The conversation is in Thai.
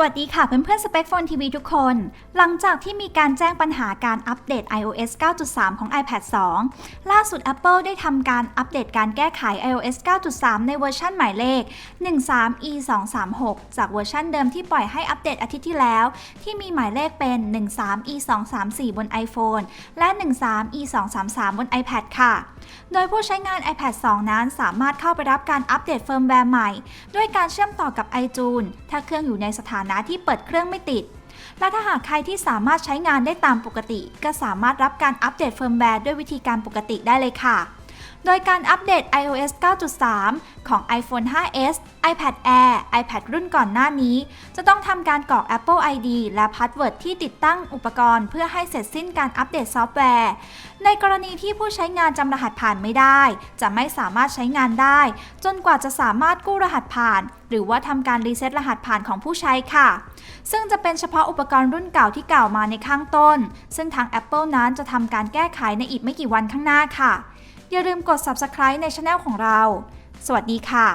สวัสดีค่ะเพื่อนๆ Spec Phone TV ทุกคน หลังจากที่มีการแจ้งปัญหาการอัปเดต iOS 9.3 ของ iPad 2 ล่าสุด Apple ได้ทำการอัปเดตการแก้ไข iOS 9.3 ในเวอร์ชันหมายเลข 13e236 จากเวอร์ชันเดิมที่ปล่อยให้อัปเดตอาทิตย์ที่แล้ว ที่มีหมายเลขเป็น 13e234 บน iPhone และ 13e233 บน iPad ค่ะ โดยผู้ใช้งาน iPad 2 นั้นสามารถเข้าไปรับการอัปเดตเฟิร์มแวร์ใหม่ ด้วยการเชื่อมต่อกับ iTunes ถ้าเครื่องอยู่ในสถานะที่เปิดเครื่องไม่ติด และถ้าหากใครที่สามารถใช้งานได้ตามปกติ ก็สามารถรับการอัปเดตเฟิร์มแวร์ด้วยวิธีการปกติได้เลยค่ะ โดยการอัปเดต iOS 9.3 ของ iPhone 5s iPad Air iPad รุ่นก่อนหน้านี้ จะต้องทำการกรอก Apple ID และ Password ที่ติดตั้งอุปกรณ์เพื่อให้เสร็จสิ้นการอัปเดตซอฟต์แวร์ ในกรณีที่ผู้ใช้งานจำรหัสผ่านไม่ได้ จะไม่สามารถใช้งานได้ จนกว่าจะสามารถกู้รหัสผ่าน หรือว่าทำการรีเซ็ตรหัสผ่านของผู้ใช้ค่ะ ซึ่งจะเป็นเฉพาะอุปกรณ์รุ่นเก่าที่กล่าวมาในข้างต้น ซึ่งทาง Apple นั้นจะทำการแก้ไขในอีกไม่กี่วันข้างหน้าค่ะ อย่าลืมกด subscribe ในช anel ของเรา สวัสดีค่ะ